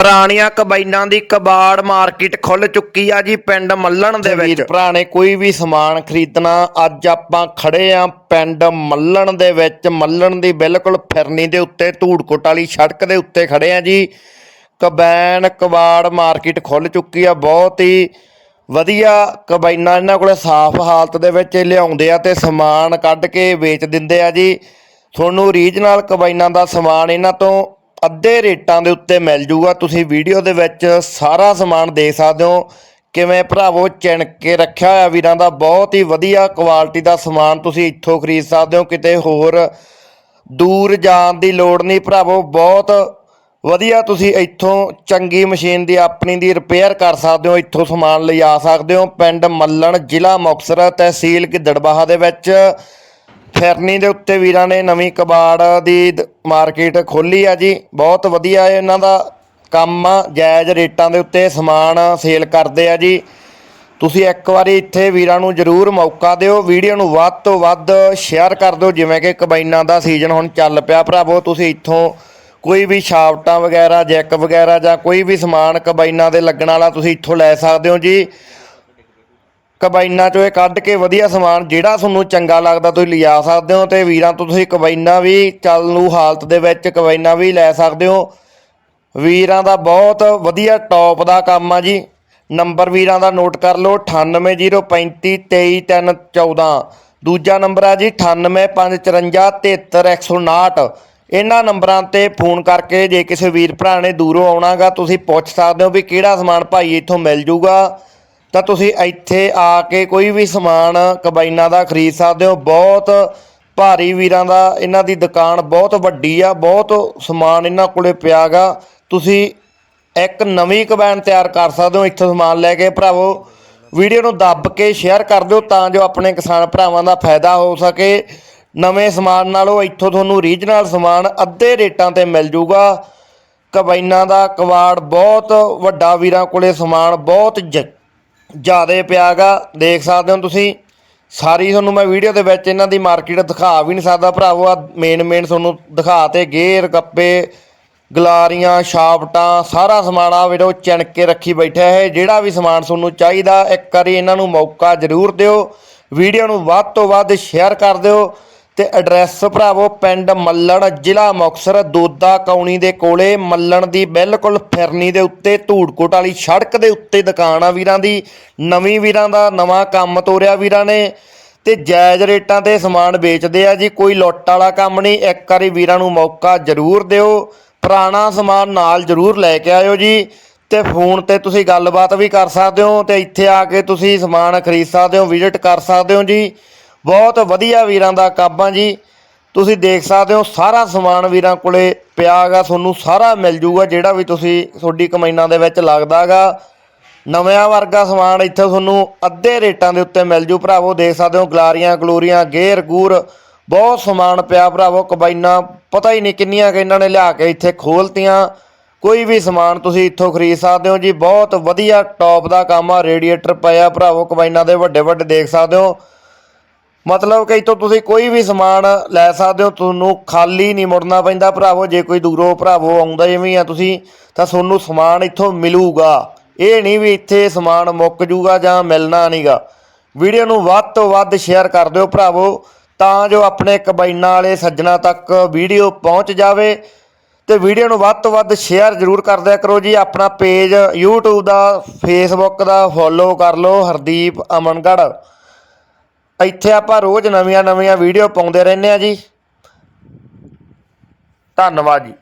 ਪੁਰਾਣੀਆਂ ਕਬਾਈਨਾਂ ਦੀ ਕਬਾੜ ਮਾਰਕੀਟ ਖੁੱਲ ਚੁੱਕੀ ਆ ਜੀ ਪਿੰਡ ਮੱਲਣ ਦੇ ਵਿੱਚ। ਨੇ ਕੋਈ ਵੀ ਸਮਾਨ ਖਰੀਦਣਾ ਅੱਜ ਆਪਾਂ ਖੜੇ ਆ ਪਿੰਡ ਮੱਲਣ ਦੇ ਵਿੱਚ। ਮੱਲਣ ਦੀ ਬਿਲਕੁਲ ਫਿਰਨੀ ਦੇ ਉੱਤੇ ਧੂੜਕੋਟ ਵਾਲੀ ਸੜਕ ਦੇ ਉੱਤੇ ਖੜੇ ਆ ਜੀ। ਕਬੈਨ ਕਬਾੜ ਮਾਰਕੀਟ ਖੁੱਲ ਚੁੱਕੀ ਆ ਬਹੁਤ ਹੀ ਵਧੀਆ ਕਬਾਈਨਾਂ ਇਹਨਾਂ ਕੋਲੇ ਸਾਫ਼ ਹਾਲਤ ਦੇ ਵਿੱਚ ਲਿਆਉਂਦੇ ਆ ਤੇ ਸਮਾਨ ਕੱਢ ਕੇ ਵੇਚ ਦਿੰਦੇ ਆ ਜੀ। ਤੁਹਾਨੂੰ ਰੀਜਨਲ ਕਬਾਈਨਾਂ ਦਾ ਸਮਾਨ ਇਹਨਾਂ ਤੋਂ ਅੱਧੇ ਰੇਟਾਂ ਦੇ ਉੱਤੇ ਮਿਲ ਜੂਗਾ। ਤੁਸੀਂ ਵੀਡੀਓ ਦੇ ਵਿੱਚ ਸਾਰਾ ਸਮਾਨ ਦੇਖ ਸਕਦੇ ਹੋ। ਕਿਵੇਂ ਭਰਾਵੋ ਚਿਣ ਕੇ ਰੱਖਿਆ ਹੋਇਆ ਵੀਰਾਂ ਦਾ। ਬਹੁਤ ਹੀ ਵਧੀਆ ਕੁਆਲਿਟੀ ਦਾ ਸਮਾਨ ਤੁਸੀਂ ਇੱਥੋਂ ਖਰੀਦ ਸਕਦੇ ਹੋ। ਕਿਤੇ ਹੋਰ ਦੂਰ ਜਾਣ ਦੀ ਲੋੜ ਨਹੀਂ ਭਰਾਵੋ। ਬਹੁਤ ਵਧੀਆ ਤੁਸੀਂ ਇੱਥੋਂ ਚੰਗੀ ਮਸ਼ੀਨ ਦੀ ਆਪਣੀ ਦੀ ਰਿਪੇਅਰ ਕਰ ਸਕਦੇ ਹੋ। ਇੱਥੋਂ ਸਮਾਨ ਲਿਜਾ ਸਕਦੇ ਹੋ। ਪਿੰਡ ਮੱਲਣ ਜ਼ਿਲ੍ਹਾ ਮੁਕਤਸਰ ਤਹਿਸੀਲ ਗਿੱਦੜਬਾਹਾ ਦੇ ਵਿੱਚ। ਫਿਰਨੀ ਦੇ ਉੱਤੇ ਵੀਰਾਂ ਨੇ ਨਵੀਂ ਕਬਾੜ ਦੀ ਮਾਰਕੀਟ ਖੋਲੀ ਆ ਜੀ। ਬਹੁਤ ਵਧੀਆ ਇਹਨਾਂ ਦਾ ਕੰਮ ਆ। ਜਾਇਜ਼ ਰੇਟਾਂ ਦੇ ਉੱਤੇ ਸਮਾਨ ਸੇਲ ਕਰਦੇ ਆ ਜੀ। ਤੁਸੀਂ ਇੱਕ ਵਾਰੀ ਇੱਥੇ ਵੀਰਾਂ ਨੂੰ ਜਰੂਰ ਮੌਕਾ ਦਿਓ। ਵੀਡੀਓ ਨੂੰ ਵੱਧ ਤੋਂ ਵੱਧ ਸ਼ੇਅਰ ਕਰ ਦਿਓ। ਜਿਵੇਂ ਕਿ ਕਬਾਈਨਾਂ ਦਾ ਸੀਜ਼ਨ ਹੁਣ ਚੱਲ ਪਿਆ। ਭਰਾਵੋ, ਤੁਸੀਂ ਇੱਥੋਂ ਕੋਈ ਵੀ ਸ਼ਾਫਟਾਂ ਵਗੈਰਾ, ਜੈਕ ਵਗੈਰਾ ਜਾਂ ਕੋਈ ਵੀ ਸਮਾਨ ਕਬਾਈਨਾਂ ਦੇ ਲੱਗਣ ਵਾਲਾ ਤੁਸੀਂ ਇੱਥੋਂ ਲੈ ਸਕਦੇ ਹੋ ਜੀ। ਕਬਾਈਨਾਂ ਚੋਂ ਇਹ ਕੱਢ ਕੇ ਵਧੀਆ ਸਮਾਨ ਜਿਹੜਾ ਤੁਹਾਨੂੰ ਚੰਗਾ ਲੱਗਦਾ ਤੁਸੀਂ ਲਿਜਾ ਸਕਦੇ ਹੋ ਤੇ ਵੀਰਾਂ ਤੋਂ ਤੁਸੀਂ ਕਬਾਈਨਾਂ ਵੀ ਚਾਲੂ ਹਾਲਤ ਦੇ ਵਿੱਚ ਕਬਾਈਨਾਂ ਵੀ ਲੈ ਸਕਦੇ ਹੋ। ਵੀਰਾਂ ਦਾ ਬਹੁਤ ਵਧੀਆ ਟੌਪ ਦਾ ਕੰਮ ਆ ਜੀ। ਨੰਬਰ ਵੀਰਾਂ ਦਾ ਨੋਟ ਕਰ ਲਓ 9805323314 ਦੂਜਾ ਨੰਬਰ ਆ ਜੀ 9854533159 ਇਹਨਾਂ ਨੰਬਰਾਂ ਤੇ ਫੋਨ ਕਰਕੇ ਜੇ ਕਿਸੇ ਵੀਰ ਭਰਾ ਨੇ ਦੂਰੋਂ ਆਉਣਾਗਾ ਤੁਸੀਂ ਪੁੱਛ ਸਕਦੇ ਹੋ ਵੀ ਕਿਹੜਾ ਸਮਾਨ ਭਾਈ ਇੱਥੋਂ ਮਿਲ ਜੂਗਾ। ਤਾਂ ਤੁਸੀਂ ਇੱਥੇ ਆ ਕੇ ਕੋਈ ਵੀ ਸਮਾਨ ਕਬਾਈਨਾਂ ਦਾ ਖਰੀਦ ਸਕਦੇ ਹੋ। ਬਹੁਤ ਭਾਰੀ ਵੀਰਾਂ ਦਾ ਇਹਨਾਂ ਦੀ ਦੁਕਾਨ ਬਹੁਤ ਵੱਡੀ ਆ। ਬਹੁਤ ਸਮਾਨ ਇਹਨਾਂ ਕੋਲੇ ਪਿਆਗਾ। ਤੁਸੀਂ ਇੱਕ ਨਵੀਂ ਕਬੈਨ ਤਿਆਰ ਕਰ ਸਕਦੇ ਹੋ ਇੱਥੋਂ ਸਮਾਨ ਲੈ ਕੇ। ਭਰਾਵੋ, ਵੀਡੀਓ ਨੂੰ ਦੱਬ ਕੇ ਸ਼ੇਅਰ ਕਰ ਦਿਓ ਤਾਂ ਜੋ ਆਪਣੇ ਕਿਸਾਨ ਭਰਾਵਾਂ ਦਾ ਫਾਇਦਾ ਹੋ ਸਕੇ। ਨਵੇਂ ਸਮਾਨ ਨਾਲੋਂ ਇੱਥੋਂ ਤੁਹਾਨੂੰ ਰੀਜਨਲ ਸਮਾਨ ਅੱਧੇ ਰੇਟਾਂ ਤੇ ਮਿਲ ਜੂਗਾ। ਕਬਾਈਨਾਂ ਦਾ ਕਵਾੜ ਬਹੁਤ ਵੱਡਾ ਵੀਰਾਂ ਕੋਲੇ ਸਮਾਨ ਬਹੁਤ ਜ- ਜ਼ਿਆਦੇ ਪਿਆਗਾ, ਦੇਖ ਸਕਦੇ ਹੋ ਤੁਸੀਂ। ਸਾਰੀ ਤੁਹਾਨੂੰ ਮੈਂ ਵੀਡੀਓ ਦੇ ਵਿੱਚ ਇਹਨਾਂ ਦੀ ਮਾਰਕੀਟ ਦਿਖਾ ਵੀ ਨਹੀਂ ਸਕਦਾ। ਭਰਾਵੋ ਆ ਮੇਨ ਮੇਨ ਤੁਹਾਨੂੰ ਦਿਖਾ ਤੇ ਗੇਅਰ ਕੱਪੇ ਗਲਾਰੀਆਂ ਸ਼ਾਫਟਾਂ ਸਾਰਾ ਸਮਾਨ ਆ ਵੀਰੋ ਚਿਣ ਕੇ ਰੱਖੀ ਬੈਠਾ ਹੈ ਜਿਹੜਾ ਵੀ ਸਮਾਨ ਤੁਹਾਨੂੰ ਚਾਹੀਦਾ, ਇੱਕ ਵਾਰੀ ਇਹਨਾਂ ਨੂੰ ਮੌਕਾ ਜ਼ਰੂਰ ਦਿਓ। ਵੀਡੀਓ ਨੂੰ ਵੱਧ ਤੋਂ ਵੱਧ ਸ਼ੇਅਰ ਕਰ ਦਿਓ। ਤੇ ਐਡਰੈਸ ਭਰਾਵੋ ਪਿੰਡ ਮੱਲਣ ਜ਼ਿਲ੍ਹਾ ਮੁਕਤਸਰ, ਦੋਦਾ ਕੌਣੀ ਦੇ ਕੋਲੇ। ਮੱਲਣ ਦੀ ਬਿਲਕੁਲ ਫਿਰਨੀ ਦੇ ਉੱਤੇ, ਧੂੜਕੋਟ ਵਾਲੀ ਸੜਕ ਦੇ ਉੱਤੇ ਦੁਕਾਨ ਆ ਵੀਰਾਂ ਦੀ। ਨਵੀਂ ਵੀਰਾਂ ਦਾ ਨਵਾਂ ਕੰਮ ਤੋਰਿਆ ਵੀਰਾਂ ਨੇ। ਤੇ ਜਾਇਜ਼ ਰੇਟਾਂ ਤੇ ਸਮਾਨ ਵੇਚਦੇ ਆ ਜੀ, ਕੋਈ ਲੁੱਟ ਵਾਲਾ ਕੰਮ ਨਹੀਂ। ਇੱਕ ਵਾਰੀ ਵੀਰਾਂ ਨੂੰ ਮੌਕਾ ਜ਼ਰੂਰ ਦਿਓ। ਪੁਰਾਣਾ ਸਮਾਨ ਨਾਲ ਜ਼ਰੂਰ ਲੈ ਕੇ ਆਇਓ ਜੀ। ਤੇ ਫੋਨ ਤੇ ਤੁਸੀਂ ਗੱਲਬਾਤ ਵੀ ਕਰ ਸਕਦੇ ਹੋ ਤੇ ਇੱਥੇ ਆ ਕੇ ਤੁਸੀਂ ਸਮਾਨ ਖਰੀਦ ਸਕਦੇ ਹੋ, ਵਿਜ਼ਿਟ ਕਰ ਸਕਦੇ ਹੋ ਜੀ। ਬਹੁਤ ਵਧੀਆ ਵੀਰਾਂ ਦਾ ਕੰਮ ਆ ਜੀ। ਤੁਸੀਂ ਦੇਖ ਸਕਦੇ ਹੋ, ਸਾਰਾ ਸਮਾਨ ਵੀਰਾਂ ਕੋਲੇ ਪਿਆਗਾ ਤੁਹਾਨੂੰ ਸਾਰਾ ਮਿਲ ਜੂਗਾ, ਜਿਹੜਾ ਵੀ ਤੁਸੀਂ ਤੁਹਾਡੀ ਕਮਾਈਨਾਂ ਦੇ ਵਿੱਚ ਲੱਗਦਾਗਾ ਨਵਿਆਂ ਵਰਗਾ ਸਮਾਨ ਇੱਥੇ ਤੁਹਾਨੂੰ ਅੱਧੇ ਰੇਟਾਂ ਦੇ ਉੱਤੇ ਮਿਲ ਜੂ ਭਰਾਵੋ। ਦੇਖ ਸਕਦੇ ਹੋ, ਗਲਾਰੀਆਂ, ਗਲੂਰੀਆਂ ਗੇਅਰ ਗੂਰ, ਬਹੁਤ ਸਮਾਨ ਪਿਆ ਭਰਾਵੋ। ਕਬਾਈਨਾਂ ਪਤਾ ਹੀ ਨਹੀਂ ਕਿੰਨੀਆਂ ਕਿ ਇਹਨਾਂ ਨੇ ਲਿਆ ਕੇ ਇੱਥੇ ਖੋਲਤੀਆਂ। ਕੋਈ ਵੀ ਸਮਾਨ ਤੁਸੀਂ ਇੱਥੋਂ ਖਰੀਦ ਸਕਦੇ ਹੋ ਜੀ। ਬਹੁਤ ਵਧੀਆ ਟੌਪ ਦਾ ਕੰਮ ਆ, ਰੇਡੀਏਟਰ ਪਿਆ ਭਰਾਵੋ। ਕਬਾਈਨਾਂ ਦੇ ਵੱਡੇ ਵੱਡੇ ਦੇਖ ਸਕਦੇ ਹੋ। ਮਤਲਬ ਕਿ ਇੱਥੋਂ ਤੁਸੀਂ ਕੋਈ ਵੀ ਸਮਾਨ ਲੈ ਸਕਦੇ ਹੋ, ਤੁਹਾਨੂੰ ਖਾਲੀ ਨਹੀਂ ਮੁੜਨਾ ਪੈਂਦਾ ਭਰਾਵੋ, ਜੇ ਕੋਈ ਦੂਰੋਂ ਭਰਾਵੋ ਆਉਂਦਾ ਜਿਵੇਂ ਆ ਤੁਸੀਂ, ਤਾਂ ਤੁਹਾਨੂੰ ਸਮਾਨ ਇੱਥੋਂ ਮਿਲੂਗਾ। ਇਹ ਨਹੀਂ ਵੀ ਇੱਥੇ ਸਮਾਨ ਮੁੱਕ ਜੂਗਾ ਜਾਂ ਮਿਲਣਾ ਨਹੀਂਗਾ। ਵੀਡੀਓ ਨੂੰ ਵੱਧ ਤੋਂ ਵੱਧ ਸ਼ੇਅਰ ਕਰ ਦਿਓ ਭਰਾਵੋ, ਤਾਂ ਜੋ ਆਪਣੇ ਕਬਾਈਨਾਂ ਵਾਲੇ ਸੱਜਣਾ ਤੱਕ ਵੀਡੀਓ ਪਹੁੰਚ ਜਾਵੇ। ਤੇ ਵੀਡੀਓ ਨੂੰ ਵੱਧ ਤੋਂ ਵੱਧ ਸ਼ੇਅਰ ਜ਼ਰੂਰ ਕਰ ਦਿਆ ਕਰੋ ਜੀ। ਆਪਣਾ ਪੇਜ YouTube ਦਾ, Facebook ਦਾ ਫੋਲੋ ਕਰ ਲਓ, ਹਰਦੀਪ ਅਮਨਗੜ੍ਹ। ਇੱਥੇ ਆਪਾਂ ਰੋਜ਼ ਨਵੀਆਂ ਨਵੀਆਂ ਵੀਡੀਓ ਪਾਉਂਦੇ ਰਹਿੰਦੇ ਆ ਜੀ। ਧੰਨਵਾਦ ਜੀ।